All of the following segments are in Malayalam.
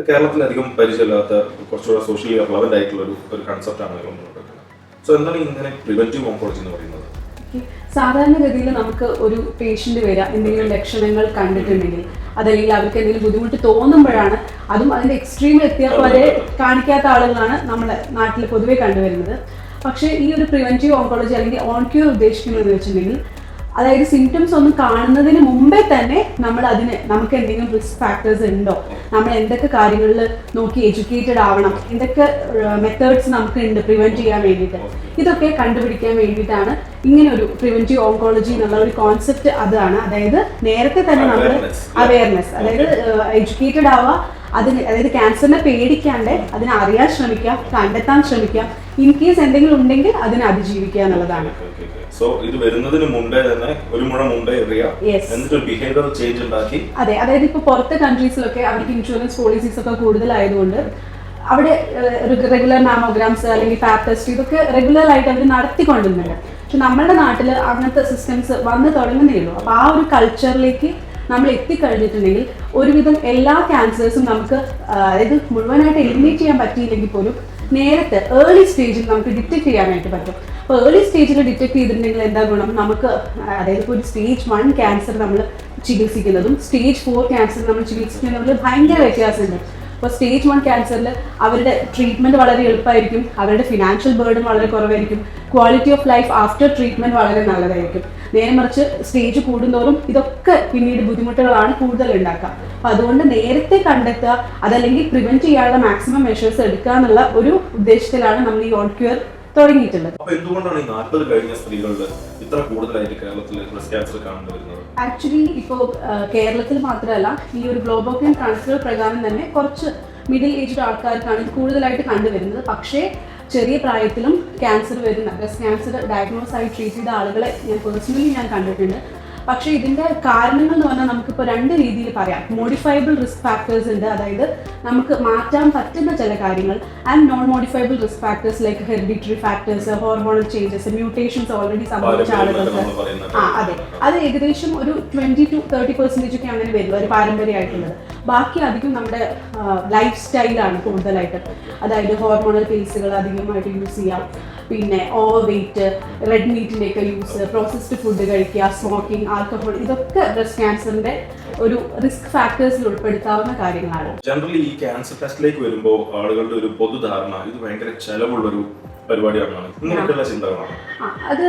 ഇത് കേരളത്തിൽ അധികം പരിചയമില്ലാത്ത കുറച്ചുകൂടെ സോഷ്യലി റിലവന്റ് ആയിട്ടുള്ള ഒരു കൺസെപ്റ്റ് കൺസെപ്റ്റാണ് നിങ്ങൾ മുന്നോട്ട് വെക്കുന്നത് സോ എന്താണ് ഇങ്ങനെ പ്രിവെന്റീവ് ഓങ്കോളജി എന്ന് പറയുന്നത്? സാധാരണഗതിയിൽ നമുക്ക് ഒരു പേഷ്യന്റ് വരിക എന്തെങ്കിലും ലക്ഷണങ്ങൾ കണ്ടിട്ടുണ്ടെങ്കിൽ അതല്ലെങ്കിൽ അവർക്ക് എന്തെങ്കിലും ബുദ്ധിമുട്ട് തോന്നുമ്പോഴാണ് അതും അതിന്റെ എക്സ്ട്രീം എത്തിയാൽ വരെ കാണിക്കാത്ത ആളുകളാണ് നമ്മുടെ നാട്ടിൽ പൊതുവെ കണ്ടുവരുന്നത്. പക്ഷേ ഈ ഒരു പ്രിവെന്റീവ് ഓങ്കോളജി അല്ലെങ്കിൽ ഓൺ ക്യൂർ ഉദ്ദേശിക്കുന്നത് വെച്ചിട്ടുണ്ടെങ്കിൽ അതായത് സിംറ്റംസ് ഒന്നും കാണുന്നതിന് മുമ്പേ തന്നെ നമ്മൾ അതിന് നമുക്ക് എന്തെങ്കിലും റിസ്ക് ഫാക്ടേഴ്സ് ഉണ്ടോ? നമ്മൾ എന്തൊക്കെ കാര്യങ്ങളിൽ നോക്കി എഡ്യൂക്കേറ്റഡ് ആവണം എന്തൊക്കെ മെത്തേഡ്സ് നമുക്ക് ഉണ്ട് പ്രിവെന്റ് ചെയ്യാൻ വേണ്ടിയിട്ട്. ഇതൊക്കെ കണ്ടുപിടിക്കാൻ വേണ്ടിയിട്ടാണ് ഇങ്ങനെ ഒരു പ്രിവെന്റീവ് ഓങ്കോളജി എന്നുള്ള ഒരു കോൺസെപ്റ്റ് അതാണ്. അതായത് നേരത്തെ തന്നെ നമ്മൾ. അവയർനെസ് അതായത് എഡ്യൂക്കേറ്റഡ് ആവുക അതിന് അതായത് ക്യാൻസറിനെ പേടിക്കാണ്ട് അതിനെ അറിയാൻ ശ്രമിക്കുക കണ്ടെത്താൻ ശ്രമിക്കുക ഇൻ കേസ് എന്തെങ്കിലും ഉണ്ടെങ്കിൽ അതിനെ അതിജീവിക്കുക എന്നുള്ളതാണ്. സോ ഇത് വരുന്നതിന് മുമ്പേ തന്നെ ഒരു മുഴ മുമ്പേ. എന്നിട്ട് ബിഹേവിയർ ചേഞ്ച് ഉണ്ടാക്കി. അതെ അതായത് ഇപ്പൊ പുറത്തെ കൺട്രീസിലൊക്കെ അവർക്ക് ഇൻഷുറൻസ് പോളിസീസ് ഒക്കെ കൂടുതലായതുകൊണ്ട് അവിടെ റെഗുലർ മാമോഗ്രാംസ് അല്ലെങ്കിൽ ഫാറ്റ് ടെസ്റ്റ് ഇതൊക്കെ റെഗുലർ ആയിട്ട് അവർ നടത്തിക്കൊണ്ടിരുന്നുണ്ട് പക്ഷെ നമ്മുടെ നാട്ടിൽ അങ്ങനത്തെ സിസ്റ്റംസ് വന്ന് തുടങ്ങുന്നേ ഉള്ളൂ. അപ്പോൾ ആ ഒരു കൾച്ചറിലേക്ക് നമ്മൾ എത്തിക്കഴിഞ്ഞിട്ടുണ്ടെങ്കിൽ ഒരുവിധം എല്ലാ ക്യാൻസേഴ്സും നമുക്ക് അതായത് മുഴുവനായിട്ട് എലിമിനേറ്റ് ചെയ്യാൻ പറ്റിയില്ലെങ്കിൽ പോലും നേരത്തെ ഏർലി സ്റ്റേജിൽ നമുക്ക് ഡിറ്റക്ട് ചെയ്യാനായിട്ട് പറ്റും. അപ്പോൾ ഏർലി സ്റ്റേജിൽ ഡിറ്റക്ട് ചെയ്തിട്ടുണ്ടെങ്കിൽ എന്താ ഗുണം? നമുക്ക് അതായത് ഇപ്പോൾ ഒരു സ്റ്റേജ് വൺ ക്യാൻസർ നമ്മൾ ചികിത്സിക്കുന്നതും സ്റ്റേജ് ഫോർ ക്യാൻസർ നമ്മൾ ചികിത്സിക്കുന്നതും തമ്മിൽ ഭയങ്കര വ്യത്യാസമുണ്ട്. അപ്പോൾ സ്റ്റേജ് വൺ ക്യാൻസറിൽ അവരുടെ ട്രീറ്റ്മെന്റ് വളരെ എളുപ്പമായിരിക്കും. അവരുടെ ഫിനാൻഷ്യൽ ബേർഡൻ വളരെ കുറവായിരിക്കും. Quality of life after treatment വളരെ നല്ലതായിരിക്കും. നേരെ മറിച്ച് സ്റ്റേജ് കൂടുന്തോറും ഇതൊക്കെ പിന്നീട് ബുദ്ധിമുട്ടുകളാണ് കൂടുതൽ ഉണ്ടാക്കുക. അപ്പോൾ അതുകൊണ്ട് നേരത്തെ കണ്ടെത്തുക അതല്ലെങ്കിൽ പ്രിവെന്റ് ചെയ്യാനുള്ള മാക്സിമം മെഷേഴ്സ് എടുക്കുക എന്നുള്ള ഒരു ഉദ്ദേശത്തിലാണ് നമ്മൾ ഈ ഓൾ ക്യൂർ തുടങ്ങിയിട്ടുള്ളത്. അപ്പൊ എന്തുകൊണ്ടാണ് ഈ നാൽപ്പത് കഴിഞ്ഞ സ്ത്രീകളിൽ ഇത്ര കൂടുതലായിട്ട് കേരളത്തിൽ ബ്രസ്റ്റ് ക്യാൻസർ കണ്ടുവരുന്നത് ആക്ച്വലി ഇപ്പോൾ കേരളത്തിൽ മാത്രമല്ല ഈ ഒരു ഗ്ലോബൽ ട്രാൻസ്ഫർ പ്രകാരം തന്നെ കുറച്ച് മിഡിൽ ഏജ്ഡ് ആൾക്കാർക്കാണ് ഇത് കൂടുതലായിട്ട് കണ്ടുവരുന്നത്. പക്ഷേ ചെറിയ പ്രായത്തിലും ക്യാൻസർ വരുന്ന ബ്രസ്റ്റ് ക്യാൻസർ ഡയഗ്നോസ് ആയി ട്രീറ്റ് ചെയ്ത ആളുകളെ ഞാൻ പേഴ്സണലി ഞാൻ കണ്ടിട്ടുണ്ട്. പക്ഷേ ഇതിന്റെ കാരണങ്ങൾ എന്ന് പറഞ്ഞാൽ നമുക്കിപ്പോൾ രണ്ട് രീതിയിൽ പറയാം. മോഡിഫൈബിൾ റിസ്ക് ഫാക്ടേഴ്സ് ഉണ്ട്. അതായത് നമുക്ക് മാറ്റാൻ പറ്റുന്ന ചില കാര്യങ്ങൾ and non modifiable risk factors like hereditary factors hormonal changes mutations already സംഭവിച്ച ആളുകൾക്ക്. ആ അതെ. അത് ഏകദേശം ഒരു ട്വന്റി ടു തേർട്ടി പെർസെന്റേജ് ഒക്കെ അങ്ങനെ വരും. ഒരു പാരമ്പര്യമായിട്ടുള്ളത്. ബാക്കി അധികം നമ്മുടെ ലൈഫ് സ്റ്റൈലാണ് കൂടുതലായിട്ട്. അതായത് ഹോർമോണൽ പിൽസുകൾ അധികമായിട്ട് യൂസ് ചെയ്യാം. പിന്നെ ഓവർ വെയിറ്റ് റെഡ് മീറ്റിന്റെയൊക്കെ യൂസ് പ്രോസസ്ഡ് ഫുഡ് കഴിക്കുക സ്മോക്കിംഗ് ആൽക്കഹോൾ ഇതൊക്കെ ബ്രസ്റ്റ് ക്യാൻസറിന്റെ ഒരു റിസ്ക് ഫാക്ടേഴ്സിൽ ഉൾപ്പെടുത്താവുന്ന കാര്യങ്ങളാണ്. ജനറലി ഈ ക്യാൻസർ ടെസ്റ്റിലേക്ക് വരുമ്പോൾ ആളുകളുടെ ഒരു പൊതുധാരണ ഇത് ഭയങ്കര ചെലവുള്ളൊരു അത്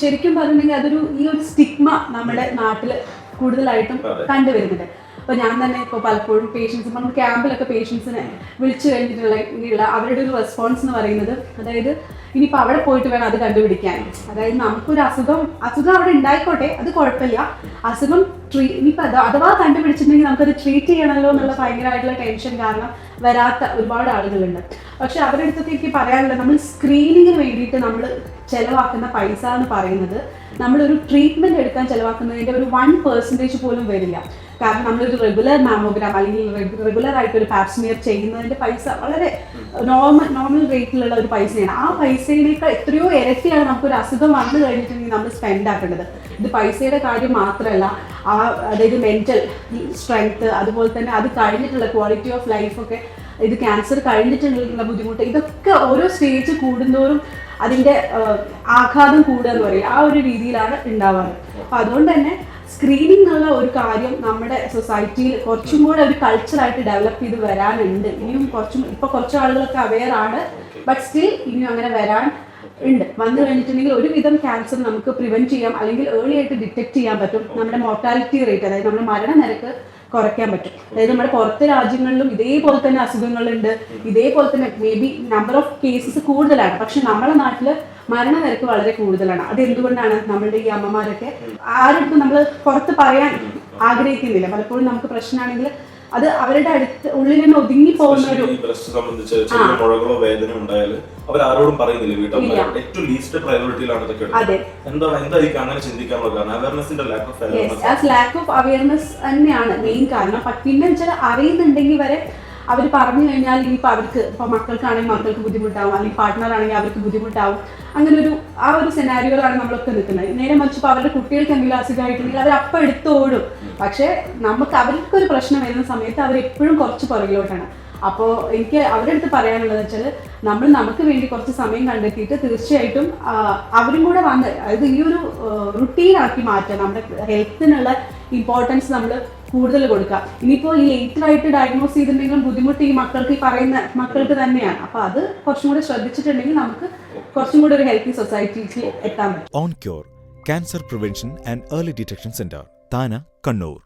ശരിക്കും പറഞ്ഞിട്ടുണ്ടെങ്കിൽ അതൊരു ഈ ഒരു സ്റ്റിഗ്മ നമ്മുടെ നാട്ടിൽ കൂടുതലായിട്ടും. കണ്ടുവരുന്നുണ്ട്. അപ്പൊ ഞാൻ തന്നെ ഇപ്പോൾ പലപ്പോഴും പേഷ്യൻസ് നമ്മൾ ക്യാമ്പിലൊക്കെ പേഷ്യൻസിനെ വിളിച്ചു കഴിഞ്ഞിട്ടുള്ള അവരുടെ ഒരു റെസ്പോൺസ് എന്ന് പറയുന്നത് അതായത് ഇനിയിപ്പോൾ അവിടെ പോയിട്ട് വേണം അത് കണ്ടുപിടിക്കാൻ. അതായത് നമുക്കൊരു അസുഖം അസുഖം അവിടെ ഉണ്ടായിക്കോട്ടെ അത് കുഴപ്പമില്ല. അസുഖം ട്രീ ഇനിയിപ്പോൾ അത് അഥവാ കണ്ടുപിടിച്ചിട്ടുണ്ടെങ്കിൽ നമുക്കത് ട്രീറ്റ് ചെയ്യണമല്ലോ എന്നുള്ള ഭയങ്കരമായിട്ടുള്ള ടെൻഷൻ കാരണം വരാത്ത ഒരുപാട് ആളുകളുണ്ട്. പക്ഷെ അവരുടെ അടുത്തൊക്കെ പറയാനുള്ളത് നമ്മൾ സ്ക്രീനിങ്ങിന് വേണ്ടിയിട്ട് നമ്മൾ ചെലവാക്കുന്ന പൈസ എന്ന് പറയുന്നത്. നമ്മളൊരു ട്രീറ്റ്മെന്റ് എടുക്കാൻ ചെലവാക്കുന്നതിന്റെ ഒരു വൺ പെർസെന്റേജ് പോലും വരില്ല. കാരണം നമ്മളൊരു റെഗുലർ മാമോഗ്രാം അല്ലെങ്കിൽ റെഗുലർ ആയിട്ട് ഒരു പാപ്സ്മിയർ ചെയ്യുന്നതിന്റെ പൈസ വളരെ നോർമൽ നോർമൽ റേറ്റിലുള്ള ഒരു പൈസയാണ്. ആ പൈസയിലേക്ക് എത്രയോ ഇരട്ടിയാണ് നമുക്കൊരു അസുഖം വന്നു കഴിഞ്ഞിട്ടുണ്ടെങ്കിൽ നമ്മൾ സ്പെൻഡ് ആക്കേണ്ടത്. ഇത് പൈസയുടെ കാര്യം മാത്രമല്ല ആ അതായത് മെന്റൽ സ്ട്രെങ്ത് അതുപോലെ തന്നെ അത് കഴിഞ്ഞിട്ടുള്ള ക്വാളിറ്റി ഓഫ് ലൈഫൊക്കെ ഇത് ക്യാൻസർ കഴിഞ്ഞിട്ടുള്ള ബുദ്ധിമുട്ട്. ഇതൊക്കെ ഓരോ സ്റ്റേജ് കൂടുന്തോറും അതിന്റെ ആഘാതം കൂടുക എന്ന് പറയും. ആ ഒരു രീതിയിലാണ് ഉണ്ടാവാറ്. അപ്പം അതുകൊണ്ട് തന്നെ സ്ക്രീനിങ് എന്നുള്ള ഒരു കാര്യം നമ്മുടെ സൊസൈറ്റിയിൽ കുറച്ചും കൂടെ ഒരു കൾച്ചറായിട്ട് ഡെവലപ്പ് ചെയ്ത് വരാനുണ്ട്. ഇനിയും കുറച്ചും ഇപ്പോൾ കുറച്ച് ആളുകളൊക്കെ അവെയർ ആണ്. ബട്ട് സ്റ്റിൽ ഇനിയും അങ്ങനെ വരാൻ ഉണ്ട്. വന്നു കഴിഞ്ഞിട്ടുണ്ടെങ്കിൽ ഒരുവിധം ക്യാൻസർ നമുക്ക് പ്രിവെന്റ് ചെയ്യാം. അല്ലെങ്കിൽ ഏർലി ആയിട്ട് ഡിറ്റക്ട് ചെയ്യാൻ പറ്റും. നമ്മുടെ മോർട്ടാലിറ്റി റേറ്റ് അതായത് നമ്മുടെ മരണനിരക്ക് കുറയ്ക്കാൻ പറ്റും. അതായത് നമ്മുടെ പുറത്തെ രാജ്യങ്ങളിലും ഇതേപോലെ തന്നെ അസുഖങ്ങളുണ്ട്. ഇതേപോലെ തന്നെ maybe number of cases കൂടുതലാണ്. പക്ഷെ നമ്മുടെ നാട്ടിൽ മരണനിരക്ക് വളരെ കൂടുതലാണ്. അത് എന്തുകൊണ്ടാണ് നമ്മളുടെ ഈ അമ്മമാരൊക്കെ ആരുടെ നമ്മൾ പുറത്ത് പറയാൻ ആഗ്രഹിക്കുന്നില്ല. പലപ്പോഴും നമുക്ക് പ്രശ്നമാണെങ്കിൽ അത് അവരുടെ അടുത്ത് ഉള്ളിൽ നിന്ന് ഒതുങ്ങി പോകുന്ന ഒരു ഈ ബ്രസ്റ്റ് സംബന്ധിച്ച് ചെറിയ മുഴകളോ വേദന അവർ ആരോടും പറയുന്നില്ല വീട്ടമ്മമാരോട്. ഏറ്റവും ലീസ്റ്റ് പ്രയോറിറ്റിയിലാണ് ഇതൊക്കെ എടുക്കുന്നത്. അതെ. എന്താ എന്തായിരിക്കും അങ്ങനെ ചിന്തിക്കാനുള്ള കാരണം അവയർനെസിന്റെ lack of lack of awareness തന്നെയാണ് മെയിൻ കാരണം. പിന്നെ വെച്ചാൽ അറിയുന്നുണ്ടെങ്കിൽ വരെ അവർ പറഞ്ഞു കഴിഞ്ഞാൽ ഇനിയിപ്പോൾ അവർക്ക് ഇപ്പോൾ മക്കൾക്കാണെങ്കിൽ മക്കൾക്ക് ബുദ്ധിമുട്ടാവും അല്ലെങ്കിൽ പാർട്ട്ണർ ആണെങ്കിൽ അവർക്ക് ബുദ്ധിമുട്ടാവും. അങ്ങനെ ഒരു ആ ഒരു സെനാരിയോയിലാണ് നമ്മളൊക്കെ നിൽക്കുന്നത്. നേരെ മറിച്ച് ഇപ്പോൾ അവരുടെ കുട്ടികൾക്ക് എന്തെങ്കിലും അസുഖമായിട്ടുണ്ടെങ്കിൽ അവർ അപ്പം എടുത്തോടും. പക്ഷേ നമുക്ക് അവർക്കൊരു പ്രശ്നം വരുന്ന സമയത്ത് അവർ എപ്പോഴും കുറച്ച് പുറകിലോട്ടാണ്. അപ്പോൾ എനിക്ക് അവരുടെ അടുത്ത് പറയാനുള്ളത് വെച്ചാൽ നമ്മൾ നമുക്ക് വേണ്ടി കുറച്ച് സമയം കണ്ടെത്തിയിട്ട് തീർച്ചയായിട്ടും അവരും കൂടെ വന്ന് അതായത് ഈ ഒരു റുട്ടീൻ ആക്കി മാറ്റുക നമ്മുടെ ഹെൽത്തിനുള്ള ഇമ്പോർട്ടൻസ് നമ്മൾ കൂടുതൽ കൊടുക്കുക. ഇനിയിപ്പോൾ ഈ ലേറ്ററായിട്ട് ഡയഗ്നോസ് ചെയ്തിട്ടുണ്ടെങ്കിലും ബുദ്ധിമുട്ട് ഈ മക്കൾക്ക് ഈ പറയുന്ന മക്കൾക്ക് തന്നെയാണ്. അപ്പോൾ അത് കുറച്ചും കൂടെ ശ്രദ്ധിച്ചിട്ടുണ്ടെങ്കിൽ നമുക്ക് കുറച്ചും കൂടെ ഒരു ഹെൽത്തി സൊസൈറ്റിക്ക് എത്താൻ പറ്റും. On cure cancer prevention and early detection centre Thana Kannur